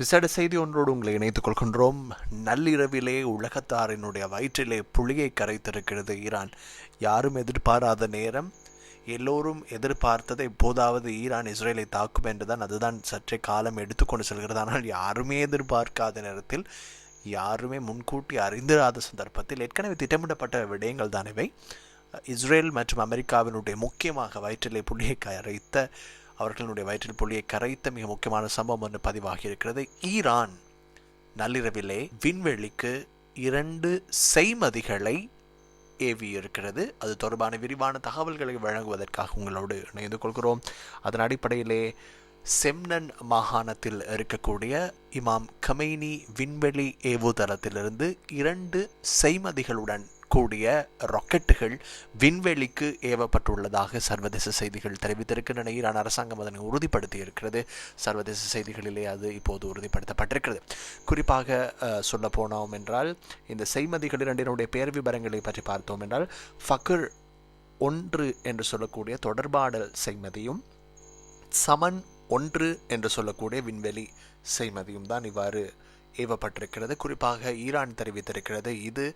விசேட செய்தி ஒன்றோடு உங்களை இணைத்துக் கொள்கின்றோம். நள்ளிரவிலே உலகத்தாரினுடைய வயிற்றிலே புளியை கரைத்திருக்கிறது ஈரான். யாரும் எதிர்பாராத நேரம். எல்லோரும் எதிர்பார்த்ததை எப்போதாவது ஈரான் இஸ்ரேலை தாக்கும் என்றுதான் அதுதான் சற்றே காலம் எடுத்துக்கொண்டு செல்கிறது. ஆனால் யாருமே எதிர்பார்க்காத நேரத்தில் யாருமே முன்கூட்டி அறிந்திராத சந்தர்ப்பத்தில் ஏற்கனவே திட்டமிடப்பட்ட விடயங்கள் தான் இவை. இஸ்ரேல் மற்றும் அமெரிக்காவினுடைய முக்கியமாக வயிற்றிலே புள்ளியை கரைத்த அவர்களுடைய வயிற்றில் புள்ளியை கரைத்த மிக முக்கியமான சம்பவம் ஒன்று பதிவாகி இருக்கிறது ஈரான் நள்ளிரவிலே விண்வெளிக்கு இரண்டு செய்மதிகளை ஏவி இருக்கிறது அது தொடர்பான விரிவான தகவல்களை வழங்குவதற்காக உங்களோடு இணைந்து கொள்கிறோம். அதன் அடிப்படையிலே செம்னன் மாகாணத்தில் இருக்கக்கூடிய இமாம் கமெய்னி விண்வெளி ஏவுதளத்திலிருந்து இரண்டு செய்மதிகளுடன் கூடிய ராக்கெட்டுகள் விண்வெளிக்கு ஏவப்பட்டுள்ளதாக சர்வதேச செய்திகள் தெரிவித்திருக்கின்றன. ஈரான் அரசாங்கம் அதனை உறுதிப்படுத்தி இருக்கிறது சர்வதேச செய்திகளிலே அது இப்போது உறுதிப்படுத்தப்பட்டிருக்கிறது. குறிப்பாக சொல்ல போனோம் என்றால் இந்த செய்மதிகள் இரண்டினுடைய பேர் விவரங்களை பற்றி பார்த்தோம் என்றால் ஃபக்கர் ஒன்று என்று சொல்லக்கூடிய தொடர்பாடல் செய்மதியும் சமன் ஒன்று என்று சொல்லக்கூடிய விண்வெளி செய்மதியும் தான் இவ்வாறு ஏவப்பட்டிருக்கிறது. குறிப்பாக ஈரான் தெரிவித்திருக்கிறது. இது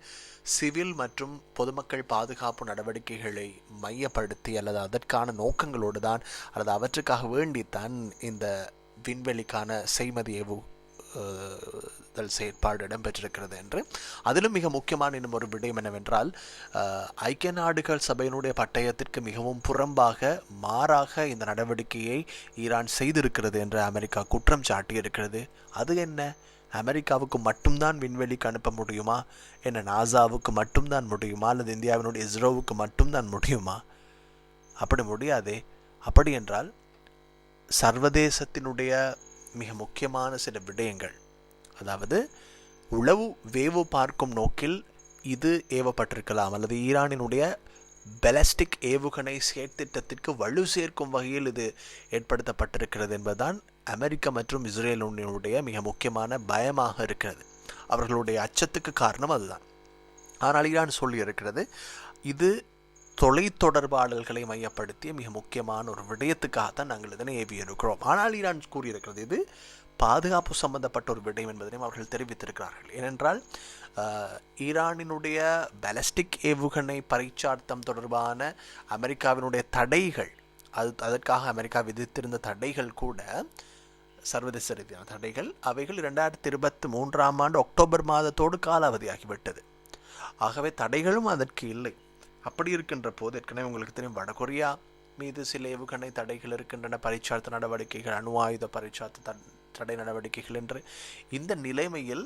சிவில் மற்றும் பொதுமக்கள் பாதுகாப்பு நடவடிக்கைகளை மையப்படுத்தி அல்லது அதற்கான நோக்கங்களோடு தான் அல்லது அவற்றுக்காக வேண்டித்தான் இந்த விண்வெளிக்கான செய்மதி ஏவு செயற்பாடு இடம்பெற்றிருக்கிறது என்று. அதிலும் மிக முக்கியமான இன்னும் ஒரு விடயம் என்னவென்றால் ஐக்கிய நாடுகள் சபையினுடைய பட்டயத்திற்கு மிகவும் புறம்பாக மாறாக இந்த நடவடிக்கையை ஈரான் செய்திருக்கிறது என்று அமெரிக்கா குற்றம் சாட்டியிருக்கிறது. அது என்ன? அமெரிக்காவுக்கு மட்டும்தான் விண்வெளிக்கு அனுப்ப முடியுமா? என்ன நாசாவுக்கு மட்டும்தான் முடியுமா? அல்லது இந்தியாவினுடைய இஸ்ரோவுக்கு மட்டும்தான் முடியுமா? அப்படி முடியாதே. அப்படி என்றால் சர்வதேசத்தினுடைய மிக முக்கியமான சில விடயங்கள் அதாவது உளவு வேவு பார்க்கும் நோக்கில் இது ஏவப்பட்டிருக்கலாம். அல்லது ஈரானினுடைய பெலஸ்டிக் ஏவுகணை செயற்திட்டத்திற்கு வலு சேர்க்கும் வகையில் இது ஏற்படுத்தப்பட்டிருக்கிறது என்பதுதான் அமெரிக்கா மற்றும் இஸ்ரேலுடைய மிக முக்கியமான பயமாக இருக்கிறது. அவர்களுடைய அச்சத்துக்கு காரணம் அதுதான். ஆனால் ஈரான் சொல்லி இருக்கிறது இது தொலைத்தொடர்பாடல்களை மையப்படுத்திய மிக முக்கியமான ஒரு விடயத்துக்காக தான் நாங்கள் இதனை ஏவி இருக்கிறோம் ஆனால் ஈரான் கூறியிருக்கிறது இது பாதுகாப்பு சம்பந்தப்பட்ட ஒரு விடயம் என்பதையும் அவர்கள் தெரிவித்திருக்கிறார்கள். ஏனென்றால் ஈரானினுடைய பேலஸ்டிக் ஏவுகணை பரீட்சார்த்தம் தொடர்பான அமெரிக்காவினுடைய தடைகள் அது அதற்காக அமெரிக்கா விதித்திருந்த தடைகள் கூட சர்வதேச ரீதியான தடைகள். அவைகள் இரண்டாயிரத்தி இருபத்தி மூன்றாம் ஆண்டு அக்டோபர் மாதத்தோடு காலாவதியாகிவிட்டது. ஆகவே தடைகளும் அதற்கு இல்லை. அப்படி இருக்கின்ற போது ஏற்கனவே உங்களுக்கு தெரியும் வடகொரியா மீது சில ஏவுகணை தடைகள் இருக்கின்றன. பரிச்சார்த்த நடவடிக்கைகள் அணு ஆயுத பரிச்சார்த்த தடை நடவடிக்கைகள் என்று. இந்த நிலைமையில்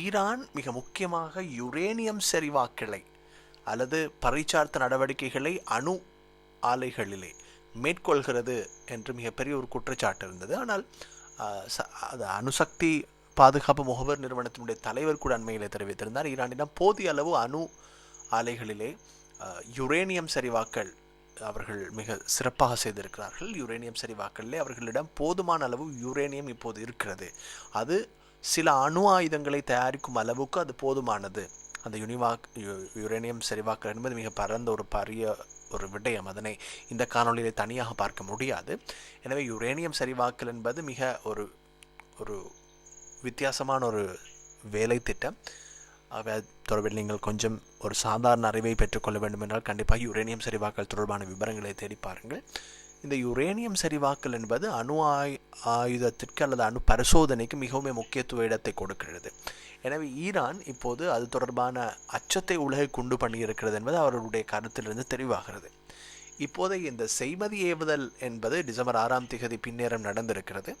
ஈரான் மிக முக்கியமாக யுரேனியம் செறிவாக்கலை அல்லது பரிச்சார்த்த நடவடிக்கைகளை அணு ஆலைகளிலே மேற்கொள்கிறது என்று மிகப்பெரிய ஒரு குற்றச்சாட்டு இருந்தது. ஆனால் அணுசக்தி பாதுகாப்பு முகவர் நிறுவனத்தினுடைய தலைவர் கூட அண்மையிலே தெரிவித்திருந்தார். ஈரானிடம் போதிய அளவு அணு ஆலைகளிலே யுரேனியம் சரிவாக்கல் அவர்கள் மிக சிறப்பாக செய்திருக்கிறார்கள். யுரேனியம் சரிவாக்கல்லே அவர்களிடம் போதுமான அளவு யுரேனியம் இப்போது இருக்கிறது. அது சில அணு ஆயுதங்களை தயாரிக்கும் அளவுக்கு அது போதுமானது. அந்த யுனிவாக் யுரேனியம் சரிவாக்கல் என்பது மிக பரந்த ஒரு பரிய ஒரு விடயம். அதனை இந்த காணொலியில் தனியாக பார்க்க முடியாது. எனவே யுரேனியம் சரிவாக்கல் என்பது மிக ஒரு ஒரு வித்தியாசமான ஒரு வேலை திட்டம். அவை தொடர்பில் நீங்கள் கொஞ்சம் ஒரு சாதாரண அறிவை பெற்றுக்கொள்ள வேண்டும் என்றால் கண்டிப்பாக யுரேனியம் சரிவாக்கல் தொடர்பான விவரங்களை தேடி பாருங்கள். இந்த யுரேனியம் சரிவாக்கல் என்பது அணு ஆய் ஆயுதத்திற்கு அல்லது அணு பரிசோதனைக்கு மிகவும் முக்கியத்துவ இடத்தை கொடுக்கிறது. எனவே ஈரான் இப்போது அது தொடர்பான அச்சத்தை உலகை கொண்டு பண்ணியிருக்கிறது என்பது அவர்களுடைய கருத்திலிருந்து தெரிவாகிறது இப்போதைய இந்த செய்மதி ஏவுதல் என்பது டிசம்பர் ஆறாம் திகதி பின்னேறம் நடந்திருக்கிறது.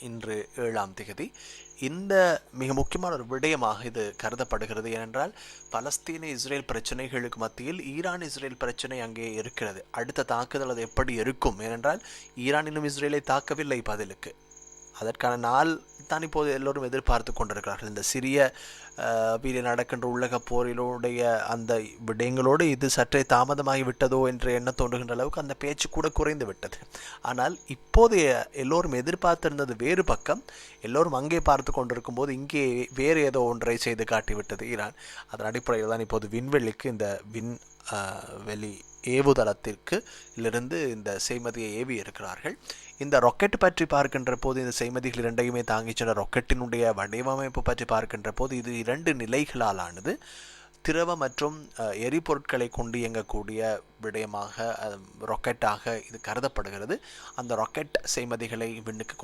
இன்று ஏழாம் திகதி. இந்த மிக முக்கியமான ஒரு விடயமாக இது கருதப்படுகிறது. ஏனென்றால் பலஸ்தீன இஸ்ரேல் பிரச்சனைகளுக்கு மத்தியில் ஈரான் இஸ்ரேல் பிரச்சனை அங்கே இருக்கிறது. அடுத்த தாக்குதல் அது எப்படி இருக்கும்? ஏனென்றால் ஈரான் இன்னும் இஸ்ரேலை தாக்கவில்லை பதிலுக்கு. அதற்கான நாள் தான் இப்போது எல்லோரும் எதிர்பார்த்து கொண்டிருக்கிறார்கள். இந்த சிறிய வீரில் நடக்கின்ற உலக போரிலுடைய அந்த விடயங்களோடு இது சற்றே தாமதமாகி விட்டதோ என்று எண்ண தோன்றுகின்ற அளவுக்கு அந்த பேச்சு கூட குறைந்து விட்டது. ஆனால் இப்போதைய எல்லோரும் எதிர்பார்த்திருந்தது வேறு பக்கம். எல்லோரும் அங்கே பார்த்து கொண்டிருக்கும் போது இங்கே வேறு ஏதோ ஒன்றை செய்து காட்டிவிட்டது ஈரான். அதன் அடிப்படையில் தான் இப்போது விண்வெளிக்கு இந்த விண் வெளி ஏவுதளத்திற்கு இருந்து இந்த செய்மதியை ஏவி இருக்கிறார்கள். இந்த ராக்கெட் பற்றி பார்க்கின்ற போது இந்த செய்மதிகள் இரண்டையுமே தாங்கி சென்ற ராக்கெட்டினுடைய வடிவமைப்பு பற்றி பார்க்கின்ற போது இது இரண்டு நிலைகளால் ஆனது திரவ மற்றும் எரிபொருட்களை கொண்டு இயங்கக்கூடிய விடயமாக ராக்கெட்டாக இது கருதப்படுகிறது. அந்த ராக்கெட் செய்மதிகளை விண்ணுக்கு